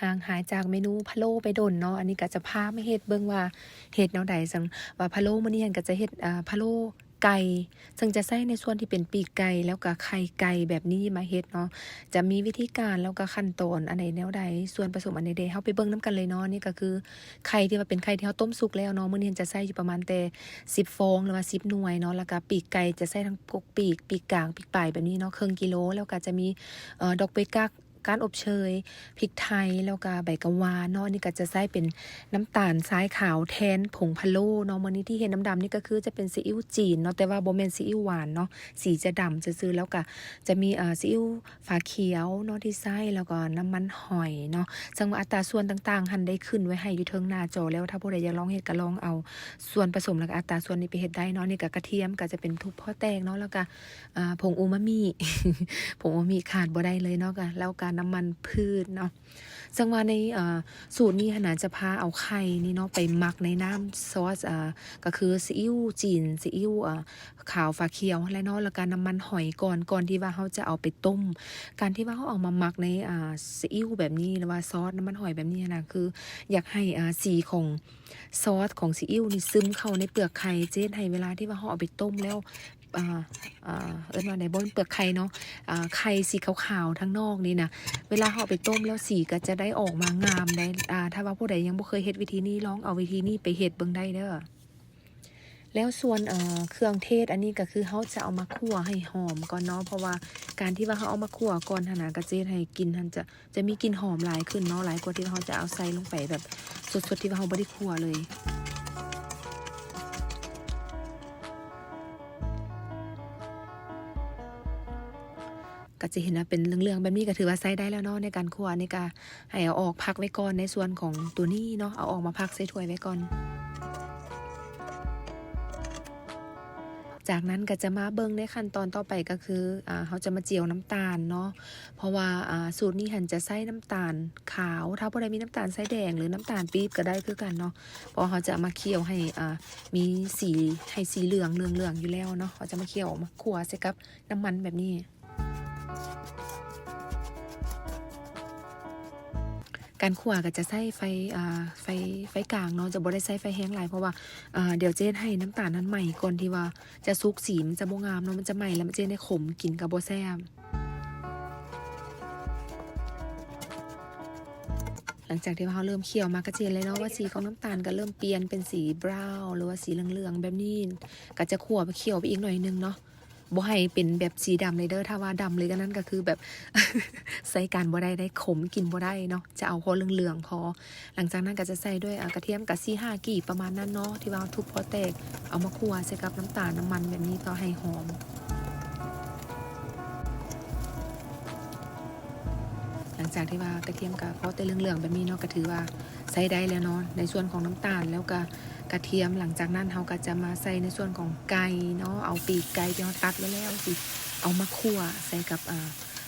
ห่างหายจากเมนูพะโล้ไปดนเนาะอันนี้ก็จะพาไมาเฮ็ดเบิ่งว่าเฮ็ดแนวใดจังว่าพะโล้มื้อนี้หันก็จะเฮ็ดอ่าพะโล้ไก่ซึ่งจะใส่ในส่วนที่เป็นปีกไก่แล้วก็ไข่ไก่แบบนี้มาเฮ็ดเนาะจะมีวิธีการแล้วก็ขั้นตอนอันใดแนวใดส่วนผสมอันใดๆเฮาไปเบิ่งนํกันเลยเนาะนี่ก็คือไข่ที่ว่าเป็นไข่ที่เฮาต้มสุกแล้วเนาะมื้อนี้หันจะใส่อยู่ประมาณแต่10ฟองหรือว่า10หน่วยเนาะแล้วก็ปีกไก่จะใส่ทั้งปกปีกปีกกลางปีกปลายแบบนี้เนาะครึ่งกิโลแล้วก็จะมีเอ่อดอกเบกัก การอบเชยพริกไทยแล้วก็ใบกะวานเนาะนี่ก็จะใส่เป็นน้ำตาลทรายขาวแทนผงพะโล้เนาะมื้อนี้ที่เห็นน้ำดำนี่ก็คือจะเป็นซีอิ๊วจีนเนาะแต่ว่าบ่แม่นซีอิ๊วหวานเนาะสีจะดำซื่อแล้วก็จะมีเอ่อซีอิ๊วฝาเขียวเนาะที่ใส่แล้วก็น้ำมันหอยเนาะซึ่งว่าอัตราส่วนต่างๆหันได้ขึ้นไว้ให้อยู่เทิงหน้าจอแล้วถ้าผู้ใดอยากลองเฮ็ดก็ลองเอาส่วนผสมแล้วก็อัตราส่วนนี้ไปเฮ็ดได้เนาะนี่ก็กระเทียมก็จะเป็นทุกพ่อแตงเนาะแล้วก็อ่าผงอูมามิผงอูมามิขาดบ่ได้เลยเนาะก็แล้วก็น้ำมันพืชเนาะซึ่งว่าในสูตรนี้ขนาดจะพาเอาไข่นี่เนาะไปหมักในน้ำซอสอ่าก็คือซีอิ๊วจีนซีอิ๊วขาวฝาเขียวและเนาะแล้วก็น้ำมันหอยก่อนก่อนที่ว่าเขาจะเอาไปต้ม การที่ว่าเขาเอามาหมักในอ่าซีอิ๊วแบบนี้หรือว่าซอสน้ำมันหอยแบบนี้นะคือ อยากให้อ่าสีของซอสของซีอิ๊วนี่ซึมเข้าในเปลือกไข่เจ๊ให้เวลาที่ว่าเขาเอาไปต้มแล้วอ่าอ่าเอิ้นว่าในบนเปลือกไข่เนาะไข่สีขาวๆทั้งนอกนี่นะเวลาเขาไปต้มแล้วสีก็จะได้ออกมางามได้อ่าถ้าว่าผู้ใดยังบ่เคยเฮ็ดวิธีนี้ลองเอาวิธีนี้ไปเฮ็ดเบิ่งได้เด้อแล้วส่วนเอ่อเครื่องเทศอันนี้ก็คือเขาจะเอามาคั่วให้หอมก่อนเนาะเพราะว่าการที่ว่าเขาเอามาคั่วก่อนหนนะกระเจดให้กินทันจะจะมีกลิ่นหอมหลายขึ้นเนาะหลายกว่าที่เขาจะเอาใส่ลงไปแบบสดๆที่ว่าเขาบ่ได้คั่วเลย ก็จะเห็นว่าเป็นเรื่องๆแบบนี้ก็ถือว่าใช้ได้แล้วเนาะในการคั่วในการให้เอาออกพักไว้ก่อนในส่วนของตัวนี้เนาะเอาออกมาพักใส่ถ้วยไว้ก่อน จากนั้นก็จะมาเบิ่งในขั้นตอนต่อไปก็คืออ่าเขาจะมาเจียวน้ำตาลเนาะเพราะว่าอ่าสูตรนี้หันจะใส่น้ำตาลขาว ถ้าผู้ใดมีน้ำตาลใส่แดงหรือน้ำตาลปี๊บก็ได้คือกันเนาะเพราะเขาจะมาเคี่ยวให้อ่ามีสีให้สีเหลืองเหลืองเหลืองอยู่แล้วเนาะเขาจะมาเคี่ยวมาคั่วใส่กับน้ำมันแบบนี้ การขั่วก็จะใช้ไฟไฟไฟกลางเนาะจะบ่ได้ใช้ไฟแห้งหลายเพราะว่าเดี๋ยวเจนให้น้ำตาลนั้นใหม่ก่อนที่ว่าจะสุกสีมันจะบ่งามเนาะมันจะใหม่แล้วมันจะได้ขมกินกับบ่แซ่บหลังจากที่ว่าเขาเริ่มเคี่ยวมาก็จะเห็นเลยเนาะว่าสีของน้ำตาลก็เริ่มเปลี่ยนเป็นสีบราวน์หรือว่าสีเหลืองๆแบบนี้ก็จะขั่วไปเคี่ยวไปอีกหน่อยนึงเนาะ บ่ให้เป็นแบบสีดำเลยเด้อถ้าว่าดำเลยก็นั่นก็คือแบบใส่การบ่ได้ได้ขมกินบ่ได้เนาะจะเอาพอเหลืองๆพอหลังจากนั้นก็จะใส่ด้วยกระเทียมกับซี่ห้ากี่ประมาณนั้นเนาะที่ว่าทุบพอแตกเอามาคั่วใส่กับน้ำตาลน้ำมันแบบนี้ก็ให้หอม จากที่ว่ากระเทียมกับพอแตเหลืองๆแบบนี้เนาะก็ถือว่าใส่ได้แล้วเนาะในส่วนของน้ำตาลแล้วก็กระเทียมหลังจากนั้นเราก็จะมาใส่ในส่วนของไก่เนาะเอาปีกไก่ที่เราตัดไว้แล้วสิเอามาคั่วใส่กับ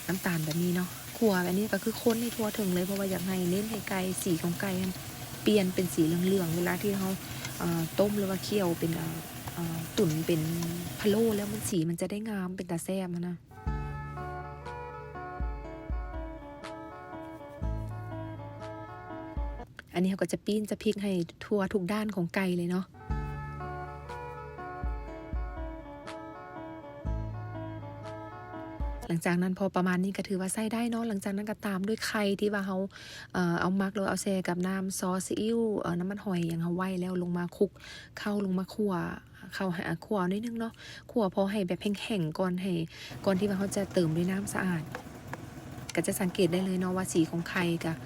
น้ำตาลแบบนี้เนาะคั่วแบบนี้ก็คือค้นให้ทั่วถึงเลยเพราะว่าอยากให้เน้นให้ไก่สีของไก่มันเปลี่ยนเป็นสีเหลืองๆเวลาที่เขาต้มหรือว่าเคี่ยวเป็นตุ๋นเป็นพะโล้แล้วมันสีมันจะได้งามเป็นตาแซ่บนะ อันนี้เขาก็จะปิ้นจะพลิกให้ทั่วทุกด้านของไก่เลยเนาะหลังจากนั้นพอประมาณนี้ก็ถือว่าใส่ได้เนาะหลังจากนั้นก็ตามด้วยไข่ที่ว่าเขาเอามักหรือเอาแช่กับน้ำซอสซีอิ๊วน้ำมันหอยอย่างเขาไว้แล้วลงมาคลุกเข้าลงมาคั่วเข้าหาคั่วนิดนึงเนาะคั่วพอให้แบบแห้งๆก่อนให้ก่อนที่ว่าเขาจะเติมด้วยน้ำสะอาด ก็จะสังเกตได้เลยเนาะว่าสีของไข่กับ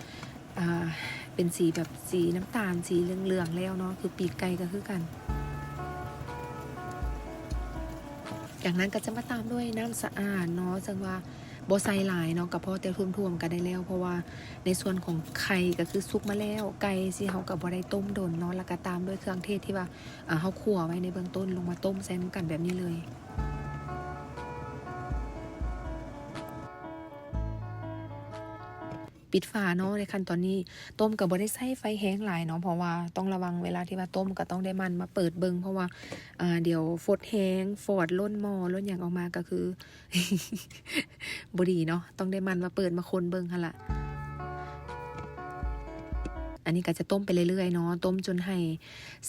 เป็นสีแบบสีน้ำตาลสีเหลืองๆแล้วเนาะคือปีกไก่ก็คือกัน จากนั้นก็จะมาตามด้วยน้ำสะอาดเนาะจังว่าโบไซหลายเนาะกับพ่อเตียวท่วมๆกันได้แล้ว เพราะว่าในส่วนของไข่ก็คือซุกมาแล้ว ไก่สิเขากับบ่ได้ต้มโดนเนาะแล้วก็ตามด้วยเครื่องเทศที่ว่าอ่าเขาคั่วไว้ในเบื้องต้นลงมาต้มใส่น้ำกันแบบนี้เลย ปิดฝาเนาะในขั้นตอนนี้ต้มกับบ่ได้ใช้ไฟแห้งหลายเนาะเพราะว่าต้องระวังเวลาที่ว่าต้มก็ต้องได้มันมาเปิดเบิงเพราะว่าเดี๋ยวฟดแห้งฟอดล้นหม้อล้นอย่างออกมาก็คือบดีเนาะต้องได้มันมาเปิดมาคนเบิงหั่ะละ อันนี้ก็จะต้มไปเรื่อยๆเนาะต้มจนให้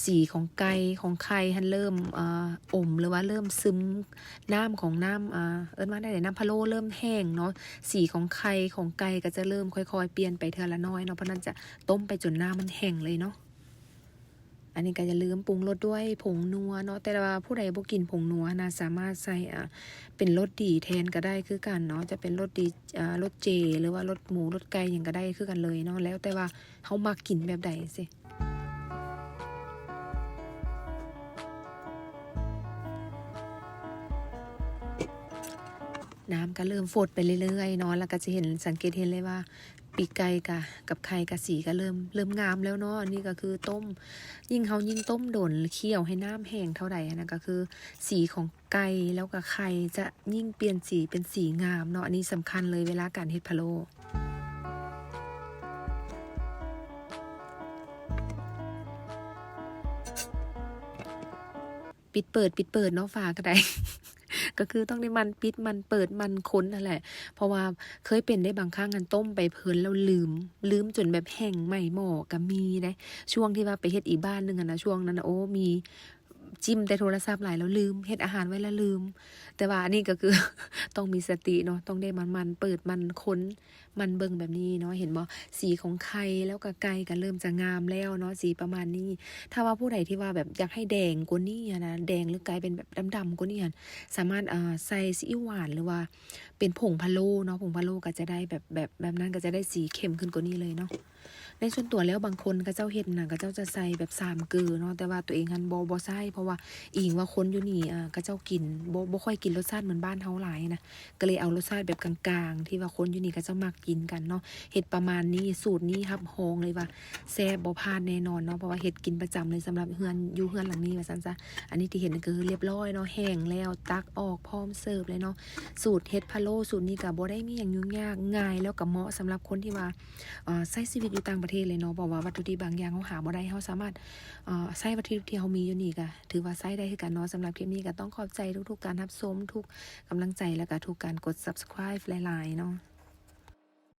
สีของไก่ของไข่หันเริ่มอ่อมหรือว่าเริ่มซึมน้ำของน้ำเอิ้นว่าได้เลยน้ำพะโล้เริ่มแห้งเนาะสีของไข่ของไก่ก็จะเริ่มค่อยๆ เปลี่ยนไปเทือละน้อยเนาะเพราะนั้นจะต้มไปจนน้ำมันแห้งเลยเนาะ อันนี้ก็จะลืมปรุงรสด้วยผงนัวเนาะแต่ว่าผู้ใดบ่กินผงนัวนะสามารถใส่อ่าเป็นรสดีแทนก็ได้คือกันเนาะจะเป็นรสดีอ่ารสเจ หรือว่ารสหมูรสไก่ยังก็ได้คือกันเลยเนาะแล้วแต่ว่าเขามักกินแบบใดสิน้ำก็เริ่มฟดไปเรื่อยๆเนาะแล้วก็จะเห็นสังเกตเห็นเลยว่า ปีกไก่กะกับไข่กับสีก็เริ่มเริ่มงามแล้วเนาะอันนี้ก็คือต้ม ยิ่งเขายิ่งต้มโดนเคี่ยวให้น้ำแห้งเท่าใดอันะก็คือ สีของไก่แล้วก็ไข่จะยิ่งเปลี่ยนสีเป็นสีงามเนาะอันนี้สำคัญเลยเวลาการเฮ็ดพะโล้ปิดเปิดปิดเปิดเนาะฝาก็ได้ ก็คือต้องได้มันปิดมันเปิดมันค้นนั่นแหละ เพราะว่าเคยเป็นได้บางครั้งกันต้มไปเพลินแล้วลืม ลืมจนแบบแห้งใหม่หมอก็มีนะช่วงที่ว่าไปเฮ็ดอีบ้านหนึงอะนะช่วงนั้นนะโอ้มี จิ้มแต่โทรศัพท์หลายแล้วลืมเฮ็ดอาหารไว้แล้วลืม แต่ว่าอันนี้ก็คือ ต้องมีสติเนาะต้องได้มันมันเปิดมันค้นมันเบิ่งแบบนี้เนาะเห็นบ่สีของไข่แล้วก็ไก่ก็เริ่มจะงามแล้วเนาะสีประมาณนี้ ถ้าว่าผู้ใดที่ว่าแบบอยากให้แดงกว่านี้นะแดงหรือกลายเป็นแบบดำๆกว่านี้สามารถอ่าใส่ซีอิ๊วหวานหรือว่า เป็นผงพะโล้เนาะผงพะโล้ก็จะได้แบบแบบแบบนั้นก็จะได้สีเข้มขึ้นกว่านี้เลยเนาะ ในส่วนตัวแล้วบางคนก็เจ้าเฮ็ดน่ะก็เจ้าจะใส่แบบสามเกลือเนาะแต่ว่าตัวเองหันบ่บ่ใส่เพราะว่าอิงว่าคนอยู่นี่อ่าก็เจ้ากินบ่บ่ค่อยกินรสชาติเหมือนบ้านเฮาหลายนะก็เลยเอารสชาติแบบกลางๆ ที่ว่าคนอยู่นี่ก็เจ้ามักกินกันเนาะเฮ็ดประมาณนี้สูตรนี้ครับฮองเลยว่าแซ่บบพลาดแน่นอนเนาะเพราะว่าเฮ็ดกินประจำเลยสำหรับเฮือนอยู่เฮือนหลังนี้ว่าซั่นซะอันนี้ที่เห็นก็คือเรียบร้อยเนาะแห้งแล้วตักออกพร้อมเสิร์ฟเลยเนาะสูตรเฮ็ดพะโล้สูตรนี้ก็บ่ได้มีหยังยุ่งยากง่าย แล้วก็เหมาะสำหรับคนที่ว่าอ่อใช้ชีวิตอยู่ต่างประเทศเลยเนาะบอกว่าวัตถุดิบบางอย่างเขาหาบ่ได้เขาสามารถเอ่อใช้วัตถุดิบที่เขามีอยู่นี่ก็ถือว่าใช้ได้คือกันเนาะสำหรับคลิปนี้ก็ต้องขอบใจทุกๆการรับชมทุกกำลังใจแล้วก็ทุกการกด subscribe หลายๆเนาะ